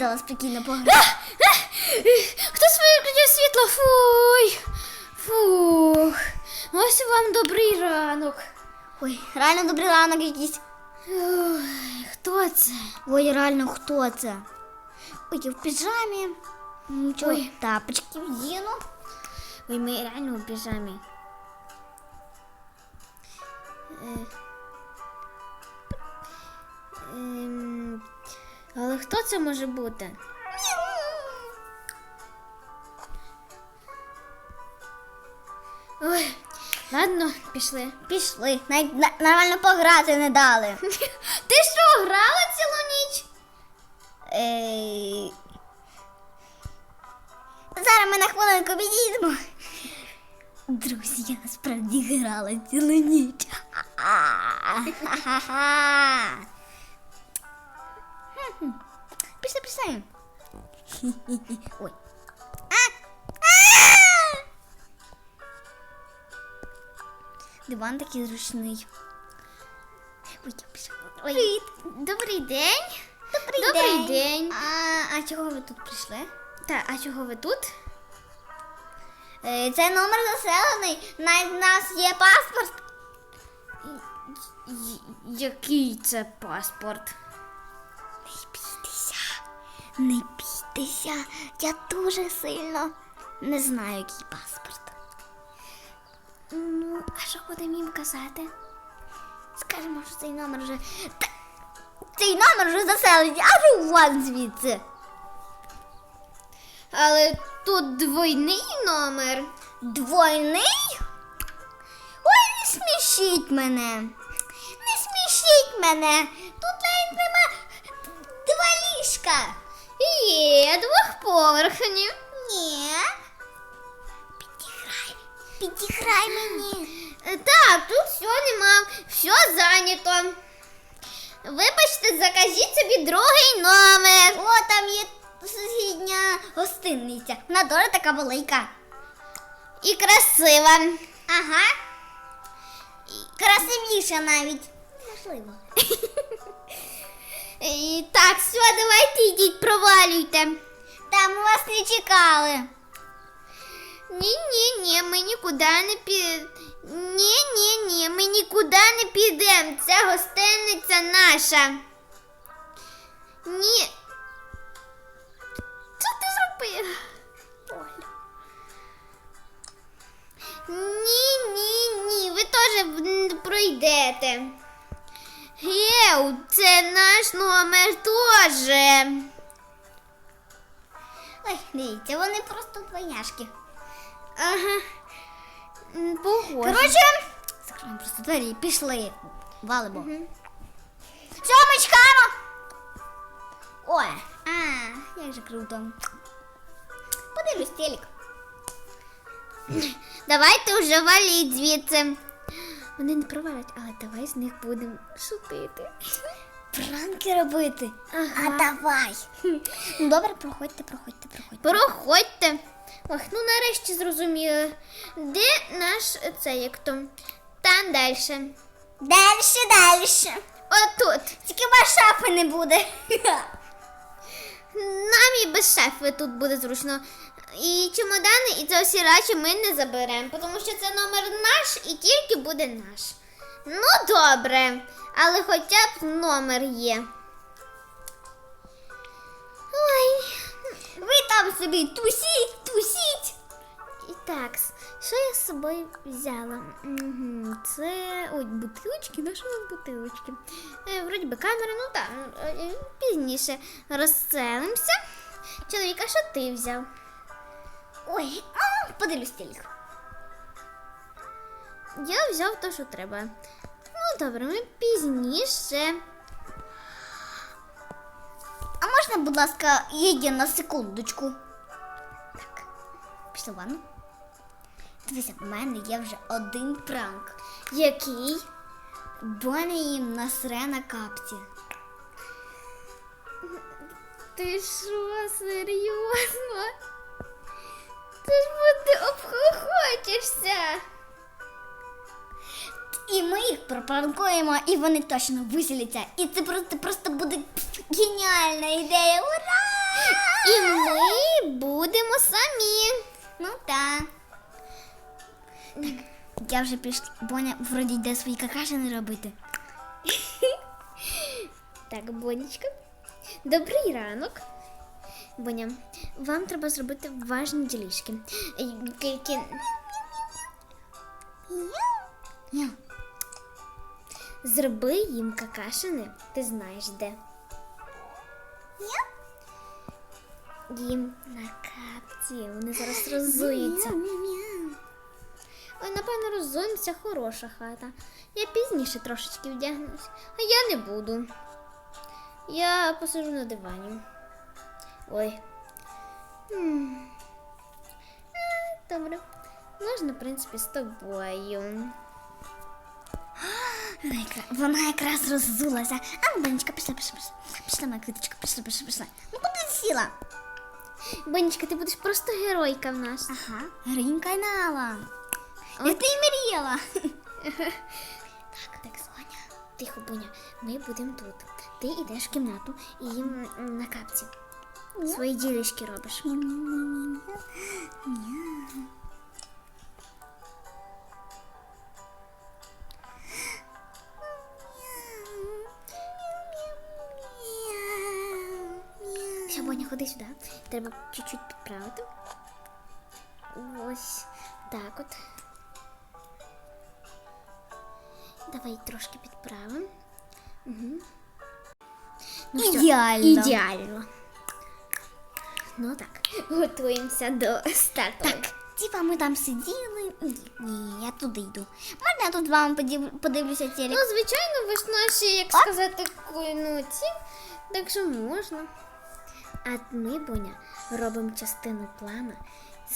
дала спокійно пограти. Хтось виключив світло? Фуй. Фух. Ось вам добрий ранок. Ой, реально добрий ранок якийсь. Ой, хто це? Ой, реально хто це? Ой, я в піжамі. Нічого, Ой. тапочки вдіну. Ой, ми реально у піжамі. Е, але хто це може бути? Ой, ладно, пішли. Пішли, навіть на- нормально пограти не дали. Ти що, грала цілу ніч? Ей... Зараз ми на хвилинку відійдемо. Друзі, я насправді грала цілу ніч. Ха-ха-ха. Пішли, пішли. Ой. Диван такий зручний. Ой, я пішла. Ой, Добрий день. Добрий, Добрий день. день. А, а чого ви тут прийшли? Так, а чого ви тут? Е, Це номер заселений. Навіть в нас є паспорт. Який це паспорт? Не бійтеся. Я дуже сильно не знаю, який паспорт. Ну, а що будемо їм казати? Скажемо, що цей номер вже. Цей номер вже заселений, а ну вон звідси. Але тут двойний номер. Двойний? Ой, не смішіть мене. Не смішіть мене. Тут навіть нема два ліжка. Є двохповерхні. Ні. Підіграй. Підіграй мені. Так, тут все нема, все зайнято. Вибачте, закажіть собі другий номер. О, там є сусідня гостинниця. Вона дуже така велика. І красива. Ага. Красивіша навіть. Можливо. І, так, все, давайте йдіть, провалюйте. Там ми вас не чекали. Ні, ні, ні, ми нікуди не підемо. Ні, ні, ні, ми нікуди не підемо. Це гостиниця наша. Ні. Що ти зробив? Ні, ні, ні, ви теж пройдете. Геу, це наш номер теж. Ой, дивіться, вони просто двойняшки. Ага. Похоже. Коротше, закроємо просто двері і пішли. Валимо. Все, ми чекаємо. Ой, а, як же круто. Подивлюсь телек. Давайте вже валіть звідси. Вони не провалять, але давай з них будемо шутити. Пранки робити. Ага. А давай. Ну добре, проходьте, проходьте, проходьте. Проходьте. Ох, ну нарешті зрозуміли. Де наш цей як то? Там далі. Дальше, дальше. Отут. Тільки вас шафи не буде. Нам і без шефи тут буде зручно. І чемодани, і це всі речі ми не заберемо, тому що це номер наш і тільки буде наш. Ну, добре, але хоча б номер є. Ой, Ви там собі тусіть, тусіть. і так, що я з собою взяла? Це ой, бутилочки, на що бутилочки? Е, вроді би камера, ну так, е, пізніше розселимося. Чоловіка, що ти взяв? Ой, а, подивлюсь телек. Я взяв те, що треба. Ну, добре, ми пізніше. А можна, будь ласка, їдь на секундочку. Так, пішли в ванну. Дивися, в мене є вже один пранк. Який? Їм насре на капці. Ти що, серйозно? Ти буде обхохочешся. І ми їх пропранкуємо, і вони точно виселяться. І це просто, просто буде геніальна ідея. Ура! І ми будемо самі. Ну так. Так, я вже пішла. Боня вроді йде свої какашини робити. Так, Бонечка. Добрий ранок. Боня, вам треба зробити важні ділішки. Е. Зроби їм какашини, ти знаєш де. Їм на капці. Вони зараз роззуються. Ой, напевно, роззуємося хороша хата. Я пізніше трошечки вдягнусь, а я не буду. Я посижу на дивані. Ой. Добре. Можна, в принципі, з тобою. Вона якраз, вона якраз роззулася. А ну, Бонечка, пішла, пішла, пішла. Пішла моя квіточка, пішла, пішла, пішла. Ну куди ти сіла? Бонечка, ти будеш просто геройка в нас. Ага, гринька Нала. От. Я ти й мріяла. Так, так, Соня. Тихо, Боня, ми будемо тут. Ти йдеш в кімнату і на капці. Свої ділишки робиш. Все, Боня, ходи сюди. Треба чуть-чуть підправити. Ось так от. Давай трошки підправимо. Угу. Ну, все, Ідеально. Ну так, готуємося до старту. Так, типа ми там сиділи. Ні, ні, я туди йду. Можна я тут з вами подив- подивлюся телек? Ну, звичайно, ви ж наші, як сказати, ну, ці, так що можна. А ми, Боня, робимо частину плана.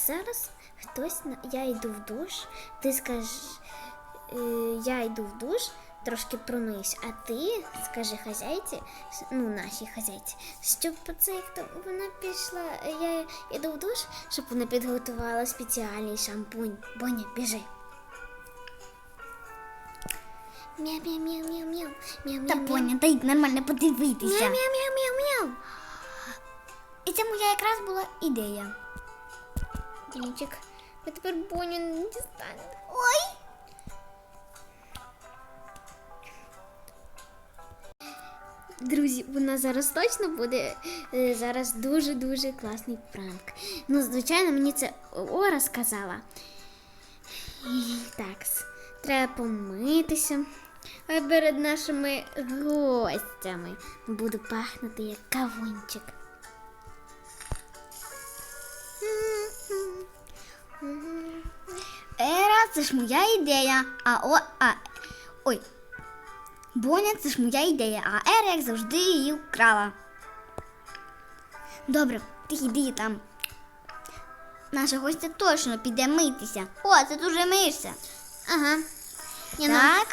Зараз хтось на я йду в душ, ти скажеш, е, я йду в душ, трошки промиюсь, а ти скажи хазяйці, ну нашій хазяйці, щоб це як то вона пішла, я йду в душ, щоб вона підготувала спеціальний шампунь. Боня, біжи. Мяу-мяу-мяу-мяу-мяу. Мяу-мяу-мяу. поня, дай нормально подивитися. Мяу-мяу-мяу-мяу-мяу. І це моя якраз була ідея. Дімчик, ви тепер Боню не дістанете. Ой! Друзі, у нас зараз точно буде е, зараз дуже-дуже класний пранк. Ну, звичайно, мені це Ора сказала. Так, треба помитися. А перед нашими гостями буду пахнути як кавунчик. Ера, це ж моя ідея. А о, а. Ой. Боня, це ж моя ідея, а Ера, як завжди, її вкрала. Добре, ти йди там. Наша гостя точно піде митися. О, це дуже мишся. Ага. Ну, Так.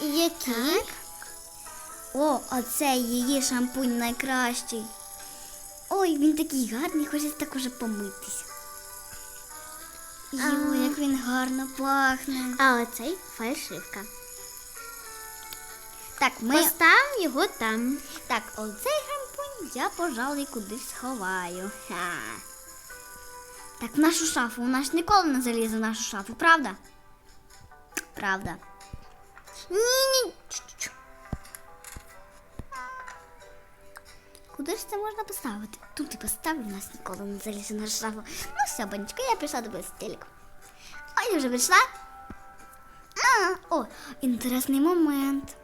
Які? О, оце її шампунь найкращий. Ой, він такий гарний, хочеться так уже помитися. Йо, як він гарно пахне. А оцей фальшивка. Так, ми. Постав його там. Так, оцей шампунь я, пожалуй, кудись сховаю. Ха. Так, в нашу шафу. Вона ж ніколи не залізе в нашу шафу, правда? Правда. Ні-ні. Куди ж це можна поставити? Тут і поставлю, нас ніколи не залізе нашу шафу. Ну все, банечка, я пішла дивитися телек. А я вже прийшла. А, о, інтересний момент.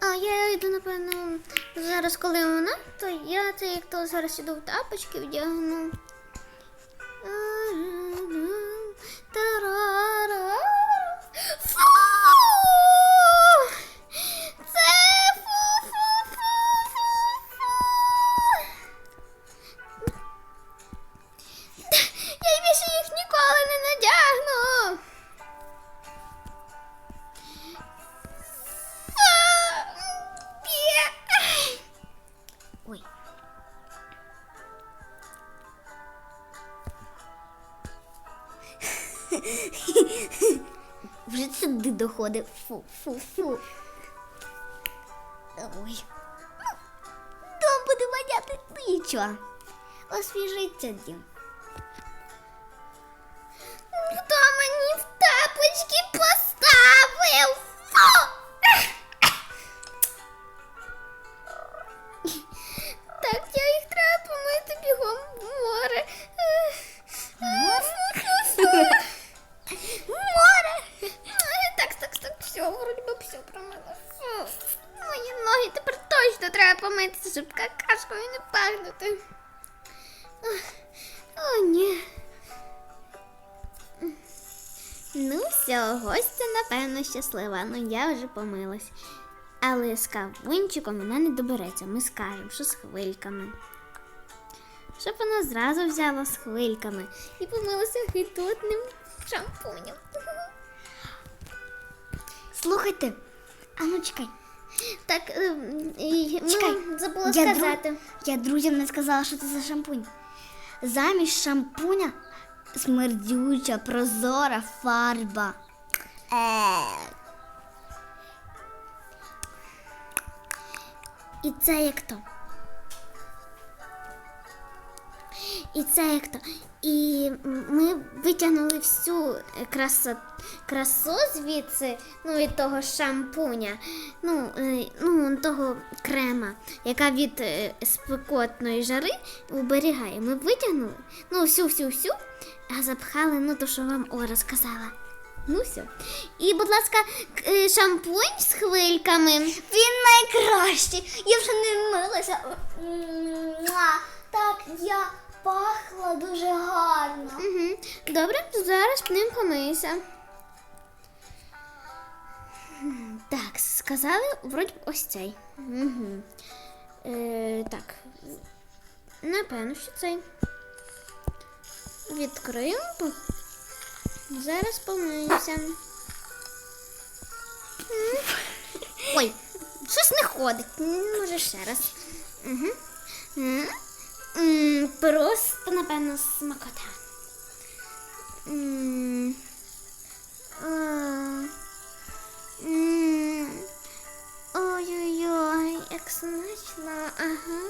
А я йду, напевно, зараз, коли вона, то я це як то зараз іду в тапочки вдягну. Тарара. доходив. Фу, фу, фу. Ну, дом буде маняти нічого. Освіжиться дім. Все, гостя, напевно, щаслива. Ну, я вже помилась. Але з кавунчиком вона не добереться. Ми скажемо, що з хвильками. Щоб вона зразу взяла з хвильками і помилася гидотним шампунем. Слухайте, а ну чекай. Так, ем, ну, Чекай, забула я, дру- сказати. я друзям не сказала, що це за шампунь. Замість шампуня смердюча, прозора фарба. І це як то. І це як то. І ми витягнули всю красу, красу звідси, ну, від того шампуня, ну, е, ну, того крема, яка від е, спекотної жари уберігає. Ми витягнули, ну, всю-всю-всю, а запхали, ну, то, що вам Ора сказала. Ну, все. І, будь ласка, е, шампунь з хвильками. Він найкращий. Я вже не милася. Так, я пахла дуже гарно. Угу. Добре, зараз ним помийся. Так, сказали, вроді ось цей. Угу. Е, так. Напевно, що цей. Відкриємо. Зараз помиюся. Ой, щось не ходить. Може ще раз. Угу. Просто, напевно, смакота. Ой-ой-ой, як смачно. Ага.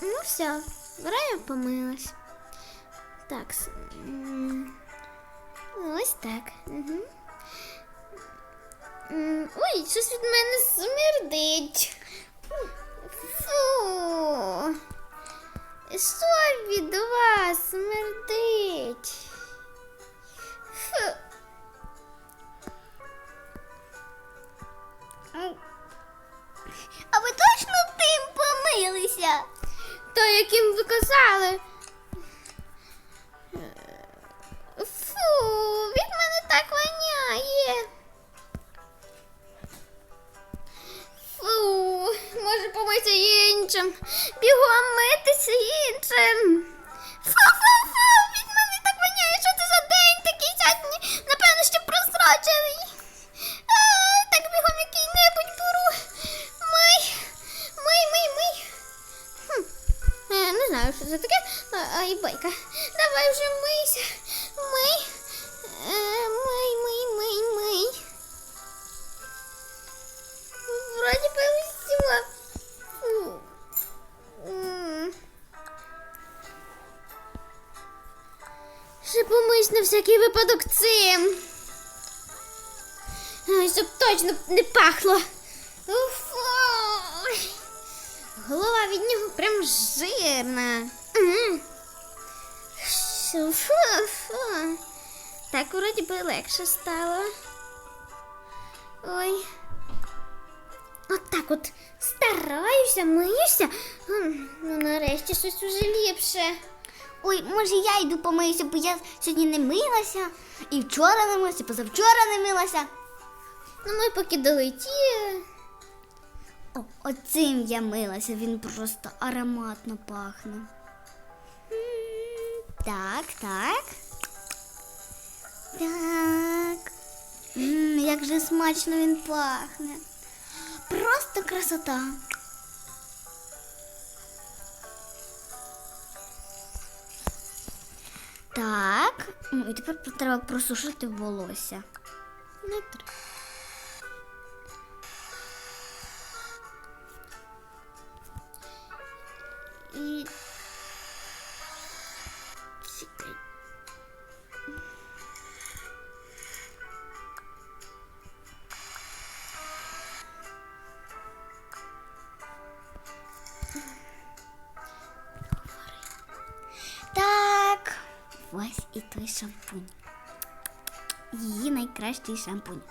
Ну все, я помилась. Так. Ось так. Угу. Ой, щось від мене смердить. Фу. Що від вас смердить? Іншим. Бігом митися іншим. Фу-фу-фу, від мене так воняє, що це за день такий сьогодні. Напевно, ще просрочений. А, так бігом який-небудь беру. Мий, мий, мий, мий. Хм. Е, Не знаю, що це таке. Ай, байка. Давай вже мийся. Мий. Е, Мий, мий, мий, мий. Вроді би Ще помись на всякий випадок цим. Ай, щоб точно не пахло. Фу. Голова від нього прям жирна. Фу, фу. Так вроді би легше стало. Ой. От так от стараюся, миюся. Ну, нарешті щось уже ліпше. Ой, може я йду помиюся, бо я сьогодні не милася. І вчора не милася, і позавчора не милася. Ну, ми поки долетіли. О, оцим я милася, він просто ароматно пахне. Так, так. Так. М, як же смачно він пахне. Просто красота. Так. Ну і тепер треба просушити волосся. Не треба. І... шампунь. Її найкращий шампунь.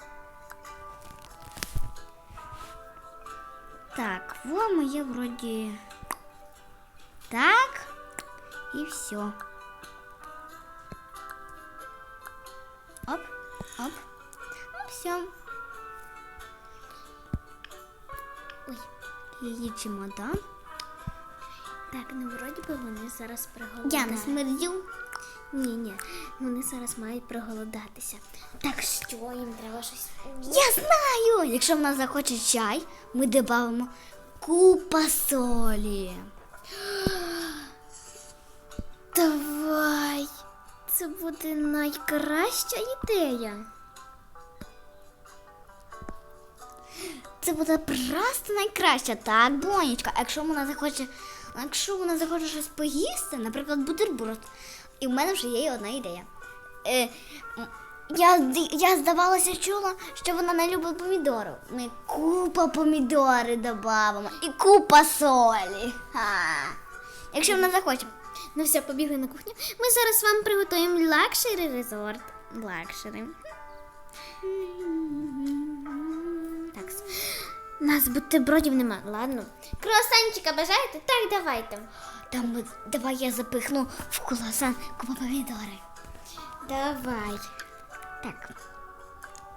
Так, во моє вроді. Так. І все. Оп, оп. Ну, все. Ой. Її чемодан. Так, ну вроді би вони зараз проголодаються. Я не смердю. Ні, ні, Вони зараз мають проголодатися. Так що їм треба щось. Я знаю! Якщо вона захоче чай, ми додамо купа солі. Давай. Це буде найкраща ідея. Це буде просто найкраще, так, донечка. Якщо вона захоче, якщо вона захоче щось поїсти, наприклад, бутерброд, і в мене вже є одна ідея. Е, я, я здавалося чула, що вона не любить помідори. Ми купа помідори додамо і купа солі. Ха. Якщо вона захоче. Ну все, побігли на кухню. Ми зараз вам приготуємо лакшері резорт. Лакшери. Так. Нас бутербродів нема. Ладно. Круасанчика бажаєте? Так, давайте. Там давай я запихну в куласан купа помідори. Давай. Так.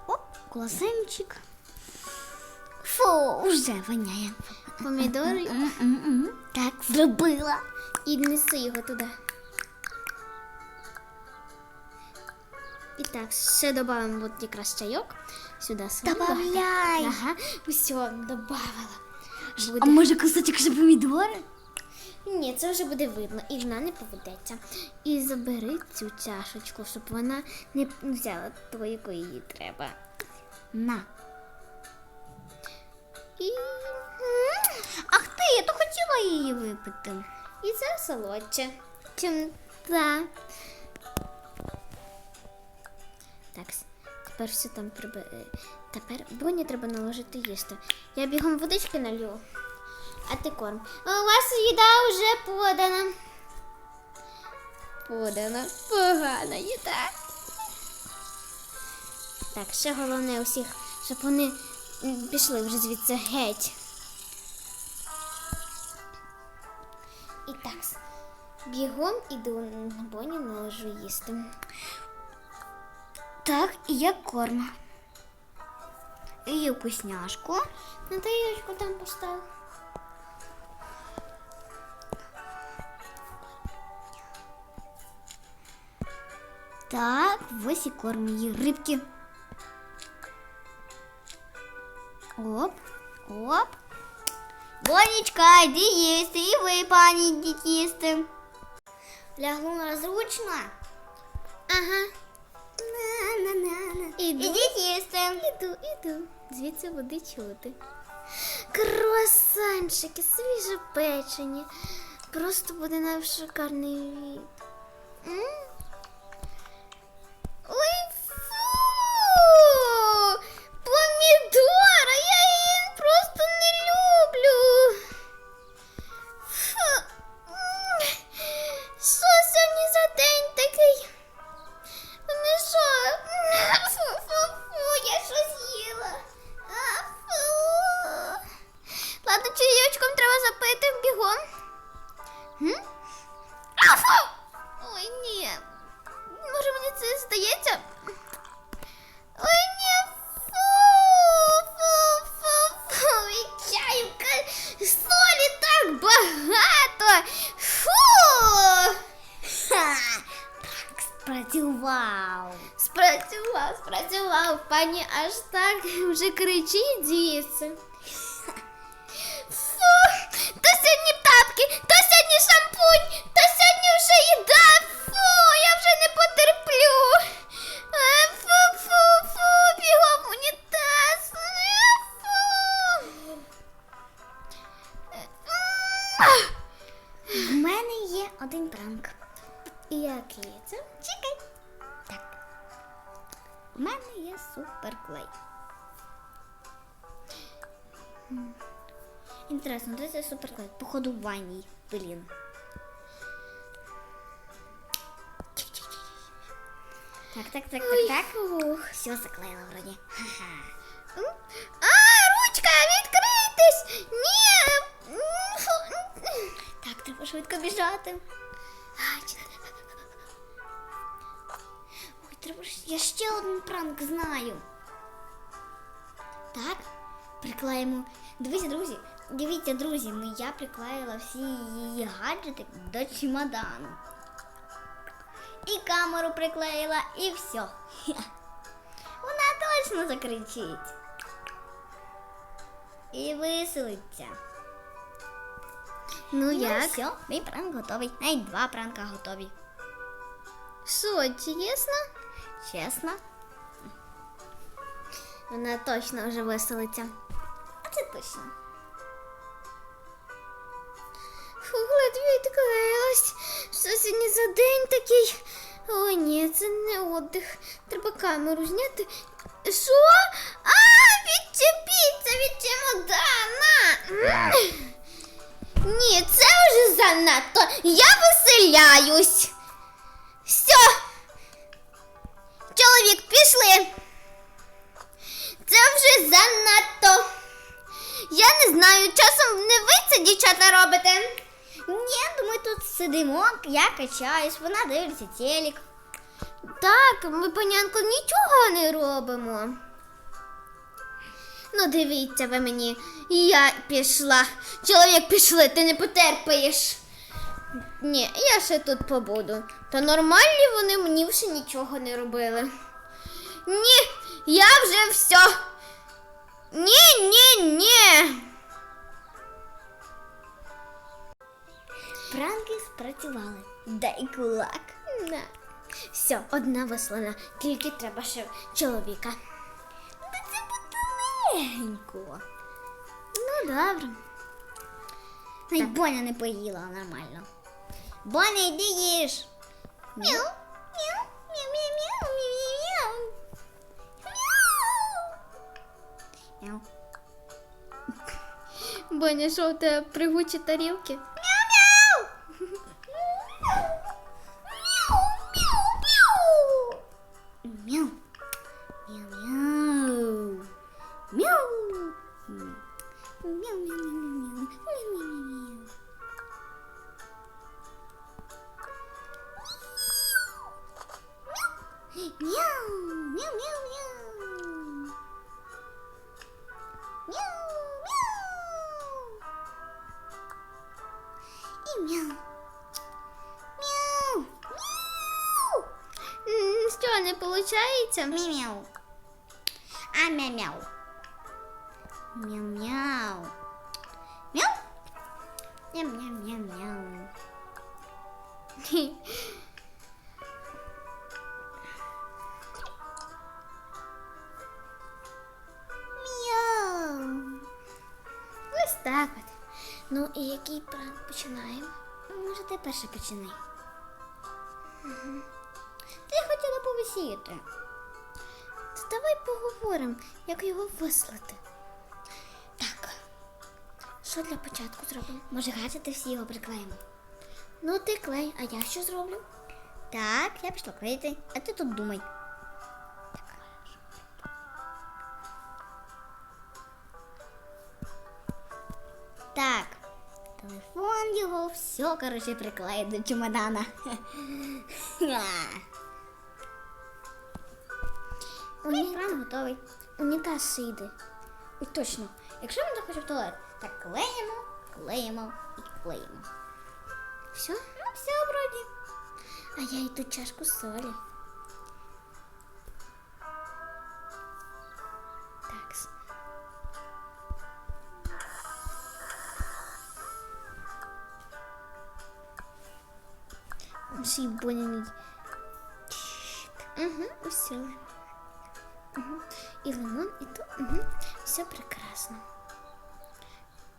Оп, куласанчик. Фу, уже воняє. Помідори М-м-м. Так, зробила. і неси його туди. І так, ще додаємо от якраз чайок. Сюди. Добавляй. Ага, все, добавила. А Буде. може кусочок ще помідори? Ні, це вже буде видно, і вона не поведеться. І забери цю чашечку, щоб вона не взяла ту, яку їй треба. На. І, Ах ти, я то хотіла її випити. і це солодче. Чим та. Так, тепер все там приби... е, Тепер Боні треба наложити їсти. Я бігом водички налью, а ти корм. У вас їда вже подана. Подана. Погана їда. Так, ще головне усіх, щоб вони пішли вже звідси геть. І так, бігом іду на Боні наложу їсти. Так, і я корм. І вкусняшку. На тарілочку там постав. Так, ось і корм її рибки. Оп, оп. Бонечка, йди їсти, і ви, пані, йдіть їсти. Лягнула зручно. Ага. На-на-на-на. Іду. Ідіть їсти. Іду, іду. Звідси буде чути. Круасанчики, свіже печені. Просто буде наш шикарний від. М? Ой, багато. Фу. Так спрацював. Спрацював, спрацював, пані аж так вже кричить звідси. Суперклей? Походу в ванній, блін. Так, так, так, так, так. Фух. Все заклеїла вроді. Ха-ха. А, ручка, відкритись! Ні! Так, треба швидко біжати. Ой, треба. Я ще один пранк знаю. Так, приклеїмо. Дивіться, друзі. Дивіться, друзі, ну я приклеїла всі її гаджети до чемодану. І камеру приклеїла, і все. Вона точно закричить. І виселиться. Ну Ну як? все, мій пранк готовий. Навіть два пранка готові. Що, чесно? Чесно. Вона точно вже веселиться. А це точно. Фух, ледве відклеїлась. Що сьогодні за день такий? О, ні, це не отдих. Треба камеру зняти. Що? А, відчепіться від чемодана. Ні, це вже занадто. Я виселяюсь. Все. Чоловік, пішли. Це вже занадто. Я не знаю, часом не ви це дівчата робите. Ні, ми тут сидимо, я качаюсь, вона дивиться телек. Так, ми, панянко, нічого не робимо. Ну, дивіться ви мені, я пішла. Чоловік пішли, ти не потерпаєш. Ні, я ще тут побуду. Та нормальні вони мені вже нічого не робили. Ні, я вже все. Ні, Пранки спрацювали. Дай кулак. На. Все, одна вислана, тільки треба ще чоловіка. Та це буде легенько. Ну, добре. Навіть Боня не поїла нормально. Боня, йди їж. Мяу, мяу, мяу, мяу, мяу, мяу, мяу. Мяу. Боня, що в тебе пригучі тарілки? Не виходить? Мяу. А мяу-мяу. Мяу-мяу. Мяу. Мяу-мяу-мяу-мяу. Мяу. Ось так от. Ну і який пранк починаємо? Може, ти перше починай. Хотіла. То давай поговоримо, як його вислати. Так. Що для початку зробимо? Може, гаджети всі його приклеїмо. Ну, ти клей, а я що зроблю? Так, я пішла клеїти, а ти тут думай. Так, телефон його, все, коротше, приклеїть до чемодана. Уні... Екран готовий. Унітаз йде. Ой, точно. Якщо ми захочемо в туалет, так клеїмо, клеїмо і клеїмо. Все? Ну, все вроді. А я йду чашку солі. Так. Ще й. Угу, усе. Угу. І лимон, і то. Угу. Все прекрасно.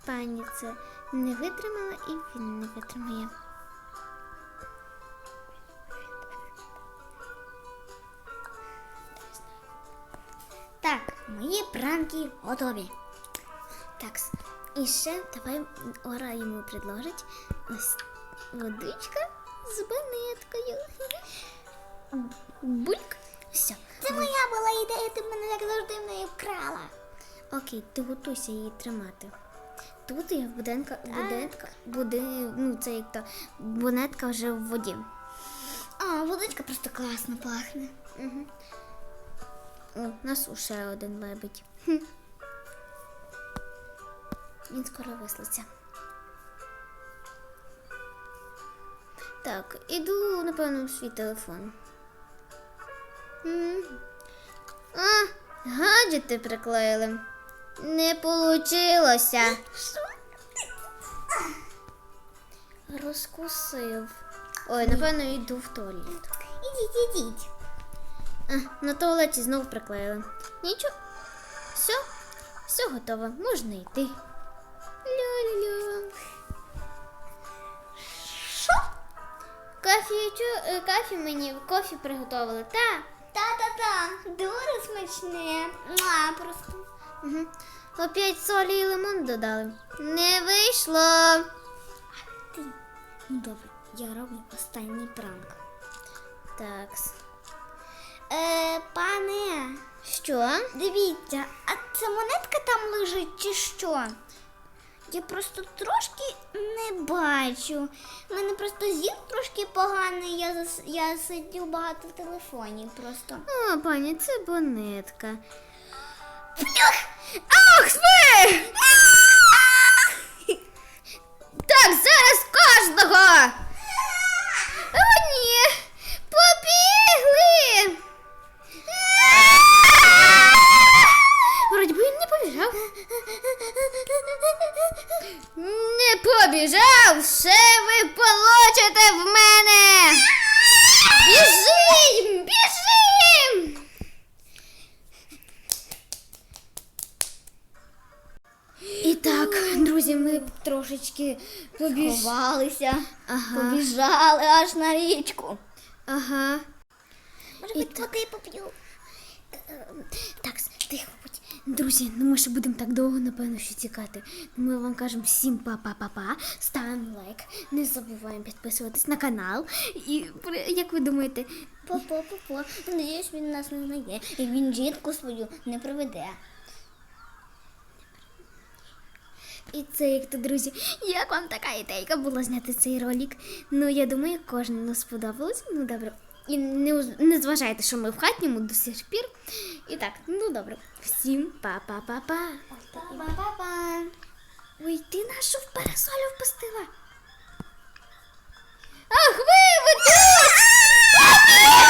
Пані це не витримала і він не витримає. Мої пранки готові. Так, і ще давай Ора йому предложить ось водичка з банеткою. Бульк. Все. Це моя була ідея, ти мене як завжди в неї вкрала. Окей, ти готуйся її тримати. Тут є буденка, будетка, буде, ну це як то бонетка вже в воді. А, водичка просто класно пахне. Угу. О, у нас ще один лебедь. Хм. Він скоро вислиться. Так, іду, напевно, в свій телефон. А, гаджети приклеїли. Не получилося. Розкусив. Ой, напевно, йду в туалет. Ідіть, ідіть. А, на туалеті знов приклеїли. Нічого. Все, все готово, можна йти. Ля-ля-ля. Що? Кафі, чо, е, кафі мені кофі приготували, та. Та-та-та, дуже смачне. Муа, просто. Угу. Опять солі і лимон додали. Не вийшло. Ти. Ну добре, я роблю останній пранк. Так. Е, пане, Що? дивіться, а ця монетка там лежить чи що? Я просто трошки не бачу. У мене просто зір трошки поганий, я, зас... я сидів багато в телефоні просто. О, пані, це бонетка. Плюх! Ах, ви! Так, зараз кожного! О, ні! Побігли! Побіжав. Не побіжав, ще ви получите в мене! Біжим! Біжим! І так, друзі, ми трошечки побіж... Ага. побіжали аж на річку. Ага. Може І бути, води поп'ю. Так, тихо. Друзі, ну ми ще будемо так довго, напевно, що тікати. Ми вам кажемо всім па-па-па-па. Ставимо лайк. Не забуваємо підписуватись на канал. І як ви думаєте, По-по-по-по. Надіюсь, він нас не знайде. І він жінку свою не приведе. І це як то, друзі, як вам така ідейка була зняти цей ролик? Ну, я думаю, кожному сподобалось. Ну, добре. І не, не зважайте, що ми в хатньому до сих пір. І так, ну добре. Всім па-па-па-па. Па-па-па-па. Ой, ти нашу в парасолю впустила. Ах, ви, ви тут!